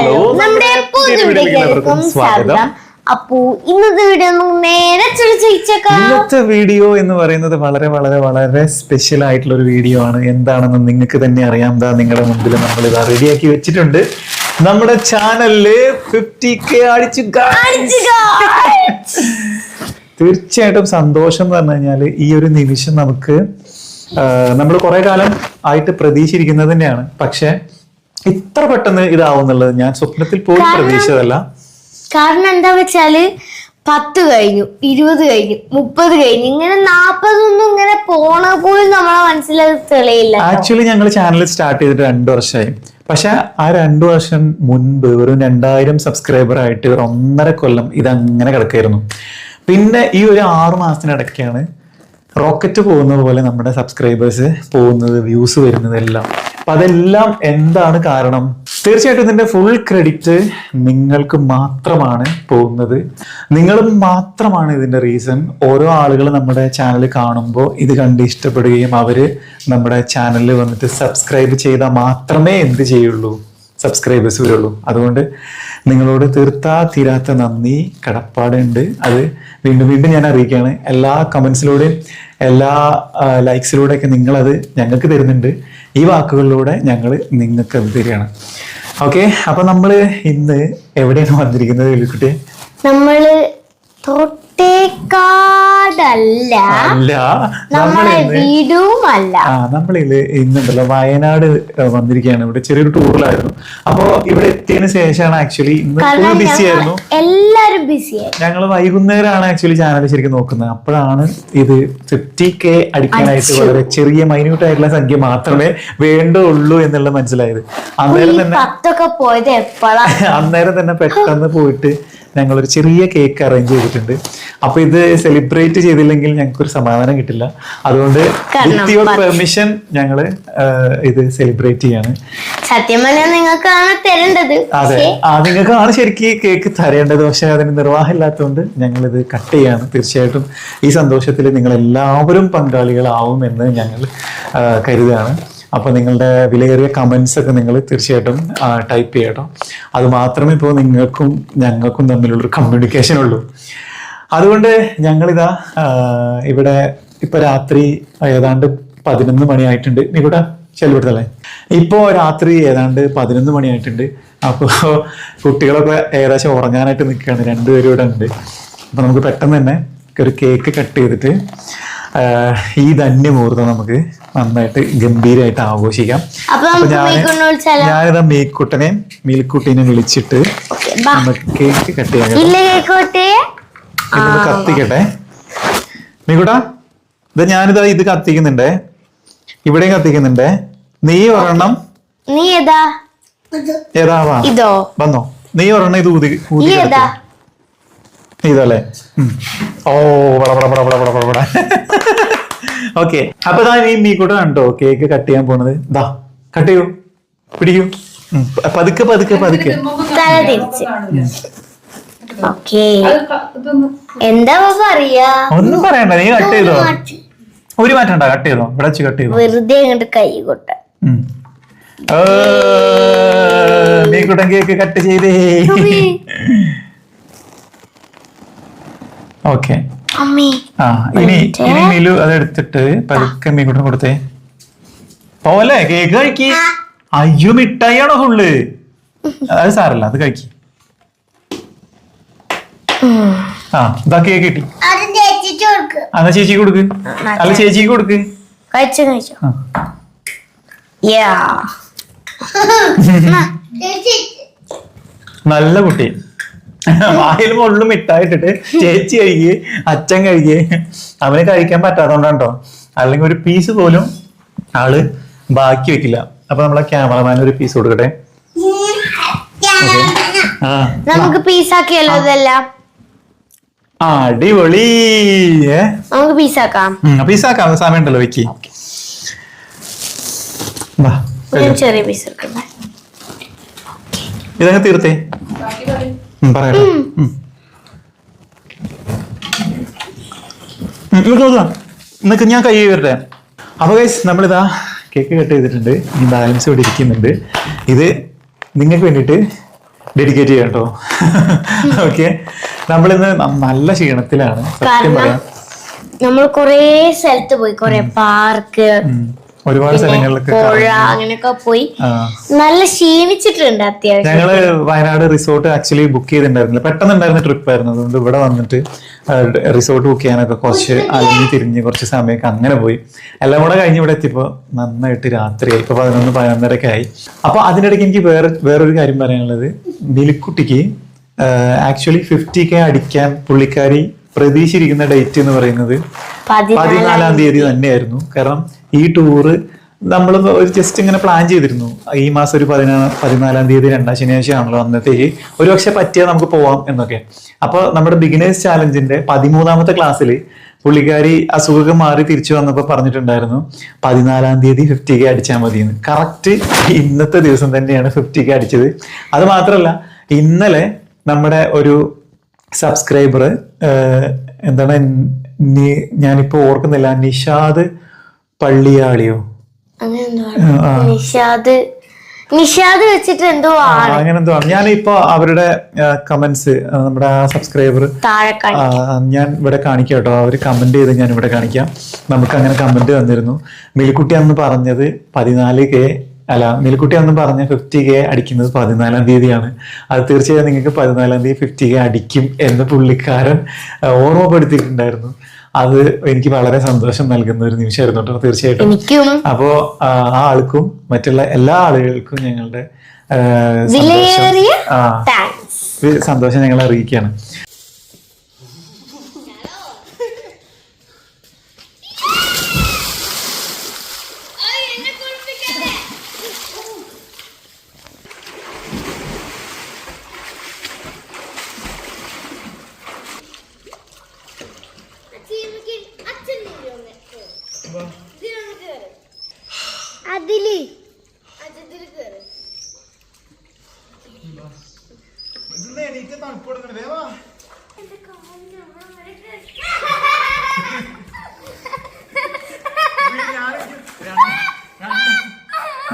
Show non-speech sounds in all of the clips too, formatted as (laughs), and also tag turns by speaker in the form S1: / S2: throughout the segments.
S1: Hello. നമ്മുടെ പുതിയ സ്വാഗതം. അപ്പോ ഇന്നത്തെ വീഡിയോ നേരെ
S2: ഇന്നത്തെ വീഡിയോ എന്ന് പറയുന്നത് വളരെ വളരെ വളരെ സ്പെഷ്യൽ ആയിട്ടുള്ള ഒരു വീഡിയോ ആണ്. എന്താണെന്ന് നിങ്ങൾക്ക് തന്നെ അറിയാം. ദാ നിങ്ങളുടെ മുമ്പിൽ നമ്മൾ ഇതാ റെഡിയാക്കി വെച്ചിട്ടുണ്ട്. നമ്മുടെ ചാനലിൽ ഫിഫ്റ്റി കെ അടിച്ചു. തീർച്ചയായിട്ടും സന്തോഷം എന്ന് പറഞ്ഞു കഴിഞ്ഞാൽ ഈ ഒരു നിമിഷം നമുക്ക് നമ്മൾ കുറെ കാലം ആയിട്ട് പ്രതീക്ഷിച്ചിരിക്കുന്നത് തന്നെയാണ്. പക്ഷെ ഇത്ര പെട്ടെന്ന് ഇതാവുന്നുള്ളത് ഞാൻ സ്വപ്നത്തിൽ പോയി പ്രതീക്ഷിച്ചതല്ല.
S1: കാരണം എന്താ വെച്ചാൽ പത്ത് കഴിഞ്ഞു ഇരുപത് കഴിഞ്ഞു മുപ്പത് കഴിഞ്ഞു ഇങ്ങനെ നാപ്പതൊന്നും ഇങ്ങനെ പോണ പോലും നമ്മളെ മനസ്സിൽ തെളിയില്ല
S2: ആക്ച്വലി ഞങ്ങൾ ചാനൽ സ്റ്റാർട്ട് ചെയ്തിട്ട് രണ്ടു വർഷമായി. പക്ഷെ ആ രണ്ടു വർഷം മുൻപ് ഒരു രണ്ടായിരം സബ്സ്ക്രൈബർ ആയിട്ട് ഒരു ഒന്നര കൊല്ലം ഇതങ്ങനെ കിടക്കായിരുന്നു. പിന്നെ ഈ ഒരു ആറു മാസത്തിനിടയ്ക്കാണ് റോക്കറ്റ് പോകുന്നത് പോലെ നമ്മുടെ സബ്സ്ക്രൈബേഴ്സ് പോകുന്നത് വ്യൂസ് വരുന്നത് എല്ലാം. അപ്പൊ അതെല്ലാം എന്താണ് കാരണം? തീർച്ചയായിട്ടും ഇതിന്റെ ഫുൾ ക്രെഡിറ്റ് നിങ്ങൾക്ക് മാത്രമാണ് പോകുന്നത്. നിങ്ങൾ മാത്രമാണ് ഇതിന്റെ റീസൺ ഓരോ ആളുകൾ നമ്മുടെ ചാനൽ കാണുമ്പോൾ ഇത് കണ്ട് ഇഷ്ടപ്പെടുകയും അവർ നമ്മുടെ ചാനലിൽ വന്നിട്ട് സബ്സ്ക്രൈബ് ചെയ്താൽ മാത്രമേ എന്ത് ചെയ്യുള്ളൂ? സബ്സ്ക്രൈബേഴ്സ് വരുള്ളൂ. അതുകൊണ്ട് നിങ്ങളോട് തീർത്താ തീരാത്ത നന്ദി. കടപ്പാടുണ്ട്. അത് വീണ്ടും വീണ്ടും ഞാൻ അറിയിക്കുകയാണ്. എല്ലാ കമൻസിലൂടെയും എല്ലാ ലൈക്സിലൂടെ ഒക്കെ നിങ്ങളത് ഞങ്ങൾക്ക് തരുന്നുണ്ട്. ഈ വാക്കുകളിലൂടെ ഞങ്ങൾ നിങ്ങൾക്ക് അത് തരികയാണ്. ഓക്കെ അപ്പൊ നമ്മൾ ഇന്ന് എവിടെയാണ് വന്നിരിക്കുന്നത് എലിക്കുട്ടി
S1: നമ്മൾ തൊട്ടേക്കാടല്ല
S2: അല്ല
S1: നമ്മളെ
S2: വീടുമല്ല. ഇന്നുണ്ടല്ലോ വയനാട് വന്നിരിക്കുകയാണ്. ഇവിടെ ചെറിയൊരു ടൂറിലായിരുന്നു. അപ്പോ ഇവിടെ എത്തിയതിനു ശേഷമാണ് ആക്ച്വലി ഇന്ന് ബിസി ആയിരുന്നു.
S1: എല്ലാരും ബിസി
S2: ഞങ്ങൾ വൈകുന്നേരമാണ് ആക്ച്വലി ചാനൽ ശരിക്കും നോക്കുന്നത്. അപ്പോഴാണ് ഇത് ഫിഫ്റ്റി കെ അടിക്കാനായിട്ട് വളരെ ചെറിയ മൈന്യൂട്ട് ആയിട്ടുള്ള സംഖ്യ മാത്രമേ വേണ്ടുള്ളൂ എന്നുള്ളത് മനസ്സിലായത്. അന്നേരം തന്നെ (laughs) അന്നേരം തന്നെ പെട്ടെന്ന് പോയിട്ട് ഞങ്ങളൊരു ചെറിയ കേക്ക് അറേഞ്ച് ചെയ്തിട്ടുണ്ട്. അപ്പൊ ഇത് സെലിബ്രേറ്റ് ചെയ്തില്ലെങ്കിൽ ഞങ്ങൾക്ക് ഒരു സമാധാനം കിട്ടില്ല. അതുകൊണ്ട്
S1: കാരണം
S2: വിത്ത് യുവർ പെർമിഷൻ ഞങ്ങൾ ഇത് സെലിബ്രേറ്റ് ചെയ്യാണ്.
S1: സത്യം പറഞ്ഞാൽ നിങ്ങൾക്കാണ് തരേണ്ടത്.
S2: അതെ. ആ നിങ്ങൾക്കാണ് ശരിക്കും കേക്ക് തരേണ്ടത്. പക്ഷെ അതിന് നിർവാഹം ഇല്ലാത്തതുകൊണ്ട് ഞങ്ങൾ ഇത് കട്ട് ചെയ്യാണ്. തീർച്ചയായിട്ടും ഈ സന്തോഷത്തിൽ നിങ്ങൾ എല്ലാവരും പങ്കാളികളാവും എന്ന് ഞങ്ങൾ കരുതുകയാണ്. അപ്പൊ നിങ്ങളുടെ വിലയേറിയ കമന്റ്സ് ഒക്കെ നിങ്ങൾ തീർച്ചയായിട്ടും ടൈപ്പ് ചെയ്യട്ടോ. അത് മാത്രമേ ഇപ്പോൾ നിങ്ങൾക്കും ഞങ്ങൾക്കും തമ്മിലുള്ളൊരു കമ്മ്യൂണിക്കേഷൻ ഉള്ളൂ. അതുകൊണ്ട് ഞങ്ങളിതാ ഇവിടെ ഇപ്പൊ രാത്രി ഏതാണ്ട് പതിനൊന്ന് മണിയായിട്ടുണ്ട്. ഇവിടെ ചെല്ലുവിടുത്തല്ലേ? ഇപ്പോ രാത്രി ഏതാണ്ട് പതിനൊന്ന് മണിയായിട്ടുണ്ട്. അപ്പോ കുട്ടികളൊക്കെ ഏകദേശം ഉറങ്ങാനായിട്ട് നിൽക്കുകയാണ്. രണ്ടുപേരും ഇവിടെ ഉണ്ട്. അപ്പൊ നമുക്ക് പെട്ടെന്ന് തന്നെ ഒരു കേക്ക് കട്ട് ചെയ്തിട്ട് ഈ ധന്യമുഹൂർത്തം നമുക്ക് നന്നായിട്ട് ഗംഭീരമായിട്ട് ആഘോഷിക്കാം.
S1: അപ്പൊ ഞാൻ
S2: ഞാനിതാ മീക്കുട്ടനെയും മീൽക്കുട്ടീനെ വിളിച്ചിട്ട് നമുക്ക് കേക്ക് കട്ട് ചെയ്യാം. കത്തിക്കട്ടെ. മികുട ഇത് ഞാനിതാ ഇത് കത്തിക്കുന്നുണ്ടേ. ഇവിടെയും കത്തിക്കുന്നുണ്ടേ. നീ ഒരെണ്ണം
S1: നീ ഏതാ?
S2: ഏതാ
S1: ഇതോ?
S2: വന്നോ. നീ ഒരെണ്ണം ഇത് ഊതി ഊതി. ഇതല്ലേ? ഓ പടപടപടപടപടപട ഓക്കെ. അപ്പൊ താ നീ മീ കൂടെ കണ്ടോ? കേക്ക് കട്ട് ചെയ്യാൻ പോണത്. ദാ കട്ട് ചെയ്യൂ. പിടിക്കൂ. പതുക്കെ പതുക്കെ പതുക്കെ.
S1: ഓക്കേ. എന്താ പറയാ
S2: ഒന്നും പറയണ്ട നീ കട്ട് ചെയ്തോ? ഒരു മാറ്റണ്ട കട്ട് ചെയ്തോ? ഇവിടെ വെച്ച് കട്ട് ചെയ്തോ?
S1: വെറുതെ അങ്ങോട്ട് കൈ കൊട്ട.
S2: ഏ, മീക്കൂട്ടൻ കേക്ക് കട്ട് ചെയ്തേ. ഓക്കെ.
S1: അമ്മേ.
S2: ആ ഇനി ഇനി നിലു അതെടുത്തിട്ട് പതുക്കെ മീൻകുട്ടൻ കൊടുത്തേ. പോലെ കേക്ക് കഴിക്ക്. അയ്യോ മിഠായിയാണോ ഫുള്ള് അത് സാറല്ല അത് കഴിക്ക്. ആ ഇതാ കേക്ക് കിട്ടി എന്നാ ചേച്ചിക്ക് കൊടുക്ക്. അല്ല ചേച്ചിക്ക് കൊടുക്ക്.
S1: കഴിച്ചു കഴിച്ചു.
S2: നല്ല കുട്ടി. വായിൽ മുള്ളും മിഠായിട്ടിട്ട് ചേച്ചി കഴിക്ക് അച്ഛൻ കഴിക്ക് അവന് കഴിക്കാൻ പറ്റാത്തോണ്ടോ കേട്ടോ അല്ലെങ്കിൽ ഒരു പീസ് പോലും ആൾ ബാക്കി വെക്കില്ല. അപ്പൊ നമ്മളെ ക്യാമറമാൻ ഒരു പീസ് കൊടുക്കട്ടെ?
S1: നമുക്ക് പീസാക്കിയല്ലോ ഇതെല്ലാം
S2: ആ, അടിപൊളി.
S1: നമുക്ക് പീസാക്കാം
S2: പീസാക്കാം ആക്കാം. ഉണ്ടല്ലോ വെക്കി.
S1: ചെറിയ പീസ് എടുക്കണ്ടേ
S2: ഇതങ്ങ് തീർത്തേ? പറയട്ടെ. നിനക്ക് ഞാൻ കൈ വരട്ടെ അപ്പൊ ഗൈസ് നമ്മളിതാ കേക്ക് കട്ട് ചെയ്തിട്ടുണ്ട്. ഈ ബാലൻസ് ഇവിടെ ഇരിക്കുന്നുണ്ട്. ഇത് നിങ്ങൾക്ക് വേണ്ടിയിട്ട് ഡെഡിക്കേറ്റ് ചെയ്യാം കേട്ടോ ഓക്കെ നമ്മളിന്ന് നല്ല ക്ഷീണത്തിലാണ്. സത്യം പറയാം.
S1: നമ്മൾ കൊറേ സ്ഥലത്ത് പോയി. കൊറേ പാർക്ക്.
S2: ഒരുപാട് സ്ഥലങ്ങളിലൊക്കെ
S1: പുഴ അങ്ങനെയൊക്കെ പോയി. നല്ല ക്ഷീണിച്ചിട്ടുണ്ട് അത്യാവശ്യം.
S2: ഞങ്ങൾ വയനാട് റിസോർട്ട് ആക്ച്വലി ബുക്ക് ചെയ്തിട്ടുണ്ടായിരുന്നില്ല. പെട്ടെന്ന് ഉണ്ടായിരുന്ന ട്രിപ്പ് ആയിരുന്നു. അതുകൊണ്ട് ഇവിടെ വന്നിട്ട് റിസോർട്ട് ബുക്ക് ചെയ്യാനൊക്കെ കുറച്ച് അലഞ്ഞ് തിരിഞ്ഞ് കുറച്ച് സമയമൊക്കെ അങ്ങനെ പോയി. എല്ലാം കൂടെ കഴിഞ്ഞ് ഇവിടെ എത്തിയപ്പോൾ നന്നായിട്ട് രാത്രിയായി. ഇപ്പൊ പതിനൊന്ന് പതിനൊന്നരക്കെ ആയി. അപ്പൊ അതിനിടയ്ക്ക് എനിക്ക് വേറെ വേറൊരു കാര്യം പറയാനുള്ളത്. മിലിക്കുട്ടിക്ക് ആക്ച്വലി ഫിഫ്റ്റി കെ അടിക്കാൻ പുള്ളിക്കാരി പ്രതീക്ഷിച്ചിരിക്കുന്ന ഡേറ്റ് എന്ന് പറയുന്നത് പതിനാലാം തീയതി തന്നെയായിരുന്നു. കാരണം ഈ ടൂറ് നമ്മൾ ജസ്റ്റ് ഇങ്ങനെ പ്ലാൻ ചെയ്തിരുന്നു. ഈ മാസം ഒരു പതിനാ പതിനാലാം തീയതി രണ്ടാം ശനിയാഴ്ച ആണല്ലോ അന്നത്തേക്ക് ഒരു പക്ഷെ പറ്റിയാൽ നമുക്ക് പോവാം എന്നൊക്കെ. അപ്പോൾ നമ്മുടെ ബിഗിനേഴ്സ് ചാലഞ്ചിന്റെ പതിമൂന്നാമത്തെ ക്ലാസ്സിൽ പുള്ളിക്കാരി അസുഖമൊക്കെ മാറി തിരിച്ചു വന്നപ്പോൾ പറഞ്ഞിട്ടുണ്ടായിരുന്നു പതിനാലാം തീയതി ഫിഫ്റ്റി കെ അടിച്ചാൽ മതിയെന്ന്. കറക്റ്റ് ഇന്നത്തെ ദിവസം തന്നെയാണ് ഫിഫ്റ്റി കെ അടിച്ചത്. അത് മാത്രമല്ല ഇന്നലെ നമ്മുടെ ഒരു സബ്സ്ക്രൈബർ എന്താണ് ഞാനിപ്പോൾ ഞാനിപ്പോ ഓർക്കുന്നില്ല നിഷാദ് പള്ളിയാളിയോ.
S1: നിഷാദ്. നിഷാദ് വെച്ചിട്ട് എന്തോ ആണ്.
S2: അങ്ങനെ എന്തോ ഞാൻ ഇപ്പൊ അവരുടെ കമന്റ്സ് നമ്മുടെ ആ സബ്സ്ക്രൈബർ ഞാൻ ഇവിടെ കാണിക്കാം കേട്ടോ. അവർ കമന്റ് ചെയ്ത് ഞാൻ ഇവിടെ കാണിക്കാം. നമുക്ക് അങ്ങനെ കമന്റ് തന്നിരുന്നു മിലിക്കുട്ടി അന്ന് പറഞ്ഞത് പതിനാല് കെ അല്ല മിലിക്കുട്ടി അന്ന് പറഞ്ഞ ഫിഫ്റ്റി കെ അടിക്കുന്നത് പതിനാലാം തീയതിയാണ്. അത് തീർച്ചയായും നിങ്ങൾക്ക് പതിനാലാം തീയതി ഫിഫ്റ്റി കെ അടിക്കും എന്ന് പുള്ളിക്കാരൻ ഓർമ്മപ്പെടുത്തിയിട്ടുണ്ടായിരുന്നു. അത് എനിക്ക് വളരെ സന്തോഷം നൽകുന്ന ഒരു നിമിഷമായിരുന്നു കേട്ടോ തീർച്ചയായിട്ടും.
S1: എനിക്കും.
S2: അപ്പോ ആ ആൾക്കും മറ്റുള്ള എല്ലാ ആളുകൾക്കും ഞങ്ങളുടെ സന്തോഷം ഞങ്ങൾ അറിയിക്കുകയാണ്.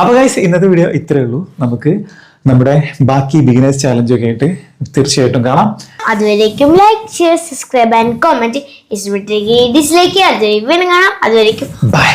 S2: അപ്പൊ ഗൈസ് ഇന്നത്തെ വീഡിയോ ഇത്രയേ ഉള്ളൂ. നമുക്ക് നമ്മുടെ ബാക്കി ബിഗിനേഴ്സ് ചാലഞ്ച് ഒക്കെ ആയിട്ട് തീർച്ചയായിട്ടും കാണാം.
S1: അതുവരേക്കും like share subscribe and comment dislike അതുവരെ കാണാം. അതുവരേക്കും
S2: ബൈ